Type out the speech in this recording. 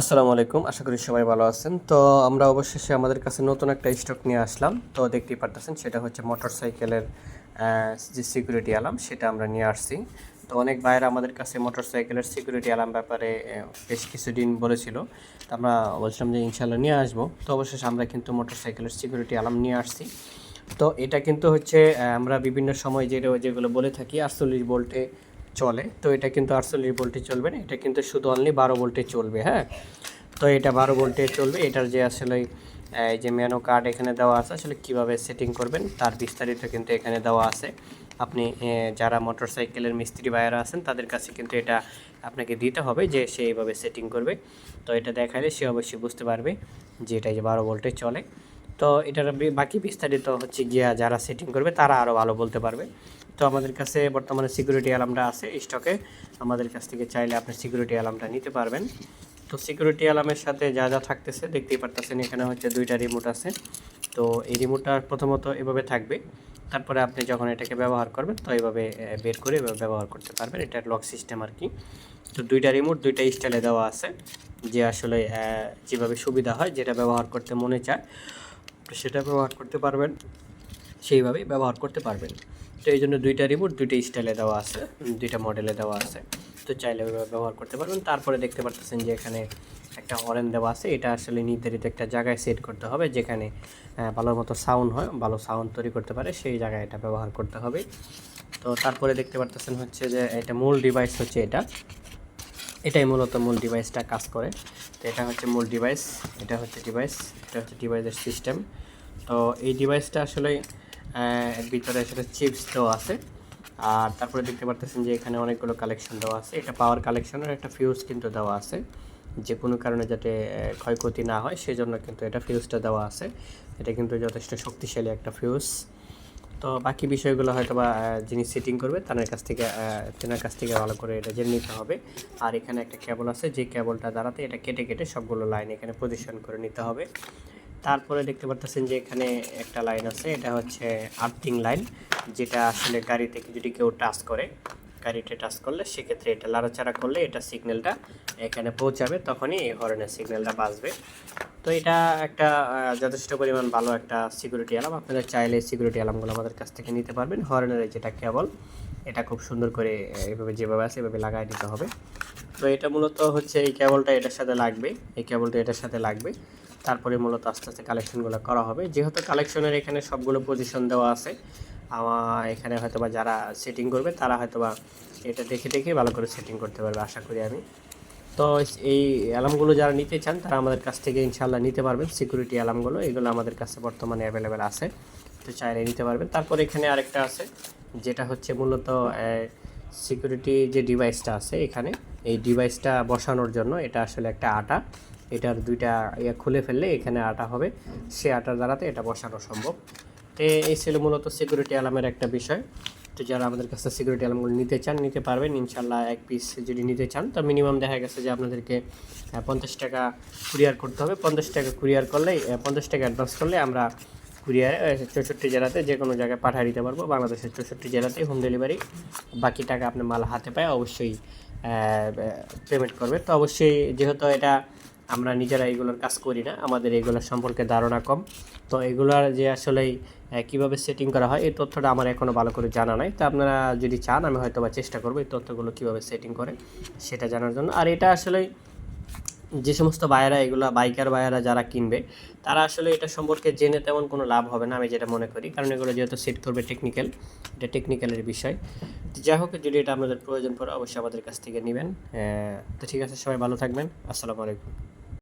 আসসালামু আলাইকুম, আশা করি সবাই ভালো আছেন। তো আমরা অবশেষে আমাদের কাছে নতুন একটা স্টক নিয়ে আসলাম। তো দেখতেই পারতেছেন, সেটা হচ্ছে মোটর সাইকেলের যে সিকিউরিটি অ্যালার্ম সেটা আমরা নিয়ে আসছি। তো অনেক ভাইয়েরা আমাদের কাছে মোটর সাইকেলের সিকিউরিটি অ্যালার্ম ব্যাপারে বেশ কিছুদিন বলেছিল। তো আমরা বলছিলাম যে ইনশাল্লাহ নিয়ে আসব। তো অবশেষে আমরা কিন্তু মোটর সাইকেলের সিকিউরিটি অ্যালার্ম নিয়ে আসছি। তো এটা কিন্তু হচ্ছে আমরা বিভিন্ন সময় যে যেগুলো বলে থাকি, আটচল্লিশ ভোল্টে চলে। তো এটা কিন্তু আটচল্লিশ ভোল্টে চলবে না, এটা কিন্তু শুধু অনলি বারো ভোল্টে চলবে হ্যাঁ? তো এটা বারো ভোল্টে চলবে। এটার যে আসলে, এই যে মেনু কার্ড এখানে দেওয়া আছে, আসলে কীভাবে সেটিং করবেন, তার বিস্তারিত কিন্তু এখানে দেওয়া আছে। আপনি যারা মোটরসাইকেলের মিস্ত্রি ভাইয়েরা আছেন, তাদের কাছে কিন্তু এটা আপনাকে দিতে হবে যে সে এইভাবে সেটিং করবে। তো এটা দেখালে সে অবশ্যই বুঝতে পারবে যে এটা যে বারো ভোল্টে চলে। তো এটার বাকি বিস্তারিত হচ্ছে গিয়া যারা সেটিং করবে, তারা আরও ভালো বলতে পারবে। তো আমাদের কাছে বর্তমানে সিকিউরিটি অ্যালার্মটা আছে স্টকে আমাদের কাছ থেকে চাইলে আপনি সিকিউরিটি অ্যালার্মটা নিতে পারবেন। তো সিকিউরিটি অ্যালার্মের সাথে যা যা থাকতেছে, দেখতেই পারতেছেন এখানে হচ্ছে দুইটা রিমোট আছে। তো এই রিমোটটা প্রথমত এভাবে থাকবে। তারপরে আপনি যখন এটাকে ব্যবহার করবেন, তো এইভাবে বের করে ব্যবহার করতে পারবেন। এটা লক সিস্টেম আর কি। তো দুইটা রিমোট দুইটা স্টাইলে দেওয়া আছে। যে আসলে যেভাবে সুবিধা হয়, যেটা ব্যবহার করতে মনে চায়। সেটা ব্যবহার করতে পারবেন, সেইভাবেই ব্যবহার করতে পারবেন। তো এই জন্য দুইটা রিমোট দুইটা স্টাইলে দেওয়া আছে, দুইটা মডেলে দেওয়া আছে। তো চাইলে ব্যবহার করতে পারবেন। তারপরে দেখতে পারতেছেন যে এখানে একটা হরেন দেওয়া আছে। এটা আসলে নির্ধারিত একটা জায়গায় সেট করতে হবে, যেখানে ভালো মতো সাউন্ড হয়, ভালো সাউন্ড তৈরি করতে পারে, সেই জায়গায় এটা ব্যবহার করতে হবে। তো তারপরে দেখতে পারতেছেন হচ্ছে যে এটা মূল ডিভাইস হচ্ছে এটা। এটাই মূলত মূল ডিভাইসটা কাজ করে। তো এটা হচ্ছে মূল ডিভাইস এটা হচ্ছে ডিভাইস এটা হচ্ছে ডিভাইসের সিস্টেম তো এই ডিভাইসটা আসলে ভিতরে আসলে চিপস দেওয়া আছে। আর তারপরে দেখতে পারতেছেন যে এখানে অনেকগুলো কালেকশন দেওয়া আছে। এটা পাওয়ার কালেকশনের একটা ফিউজ কিন্তু দেওয়া আছে। যে কোনো কারণে যাতে ক্ষয়ক্ষতি না হয়, সেজন্য কিন্তু এটা ফিউজটা দেওয়া আছে। এটা কিন্তু যথেষ্ট শক্তিশালী একটা ফিউজ তো বাকি বিষয়গুলো হয়তো বা যিনি সেটিং করবে, তার কাছ থেকে তেনার কাছ থেকে ভালো করে এটা জেনে নিতে হবে। আর এখানে একটা কেবল আছে, যে কেবলটা দাঁড়াতে এটা কেটে কেটে সবগুলো লাইন এখানে পজিশন করে নিতে হবে। তারপরে দেখতে পারতেছেন যে এখানে একটা লাইন আছে, এটা হচ্ছে আর্থিং লাইন যেটা আসলে গাড়ি থেকে যদি কেউ টাচ করে গাড়িটা টাচ করলে সেক্ষেত্রে এটা লাড়াচাড়া করলে এটা সিগন্যালটা এখানে পৌঁছাবে, তখনই এই হরেনের সিগন্যালটা বাজবে। তো এটা একটা যথেষ্ট পরিমাণ ভালো একটা সিকিউরিটি অ্যালার্ম আপনারা চাইলে সিকিউরিটি অ্যালার্মগুলো আমাদের কাছ থেকে নিতে পারবেন। হরেনের যেটা কেবল এটা খুব সুন্দর করে এভাবে যেভাবে আছে এভাবে লাগাই দিতে হবে। তো এটা মূলত হচ্ছে এই কেবলটা এটার সাথে লাগবে, এই কেবলটা এটার সাথে লাগবে। তারপরে মূলত আস্তে আস্তে কালেকশনগুলো করা হবে। যেহেতু কালেকশনের এখানে সবগুলো পজিশন দেওয়া আছে আমার এখানে হয়তো বা যারা সেটিং করবে, তারা হয়তোবা এটা দেখে দেখে ভালো করে সেটিং করতে পারবে, আশা করি আমি। তো এই অ্যালার্মগুলো যারা নিতে চান, তারা আমাদের কাছ থেকে ইনশাল্লাহ নিতে পারবেন। সিকিউরিটি অ্যালার্মগুলো এগুলো আমাদের কাছে বর্তমানে অ্যাভেলেবেল আছে। তো চাইলে নিতে পারবেন। তারপর এখানে আরেকটা আছে, যেটা হচ্ছে মূলত সিকিউরিটি যে ডিভাইসটা আছে এখানে, এই ডিভাইসটা বসানোর জন্য এটা আসলে একটা আটা। এটার দুইটা ইয়ে খুলে ফেললে এখানে আটা হবে। সে আটার দ্বারাতে এটা বসানো সম্ভব। তো এই ছিল মূলত সিকিউরিটি অ্যালার্মের একটা বিষয়। তো যারা আমাদের কাছে সিকিউরিটি অ্যালার্মগুলো নিতে চান, নিতে পারবেন। ইনশাল্লাহ এক পিস যদি নিতে চান, তো মিনিমাম দেখা গেছে যে আপনাদেরকে পঞ্চাশ টাকা কুরিয়ার করতে হবে। পঞ্চাশ টাকা কুরিয়ার করলে পঞ্চাশ টাকা অ্যাডভান্স করলে আমরা কুরিয়ারে চৌষট্টি জেলাতে যে কোনো জায়গায় পাঠিয়ে দিতে পারব। বাংলাদেশের চৌষট্টি জেলাতে হোম ডেলিভারি বাকি টাকা আপনি মাল হাতে পায় অবশ্যই পেমেন্ট করবে। তো অবশ্যই যেহেতু এটা আমরা নিজেরা এগুলোর কাজ করি না, আমাদের এগুলোর সম্পর্কে ধারণা কম। তো এগুলার যে আসলে কীভাবে সেটিং করা হয়, এই তথ্যটা আমার এখনও ভালো করে জানা নাই। তো আপনারা যদি চান, আমি হয়তো বা চেষ্টা করব এই তথ্যগুলো কীভাবে সেটিং করে, সেটা জানার জন্য। আর এটা আসলে যে সমস্ত বায়েরা এগুলো, বাইকার বায়েরা যারা কিনবে, তারা আসলে এটা সম্পর্কে জেনে তেমন কোনো লাভ হবে না, আমি যেটা মনে করি। কারণ এগুলো যেহেতু সেট করবে টেকনিক্যাল এটা টেকনিক্যালের বিষয়। যাই হোক, যদি এটা আপনাদের প্রয়োজন পড়ে, অবশ্যই আমাদের কাছ থেকে নেবেন। তো ঠিক আছে, সবাই ভালো থাকবেন। আসসালামু আলাইকুম।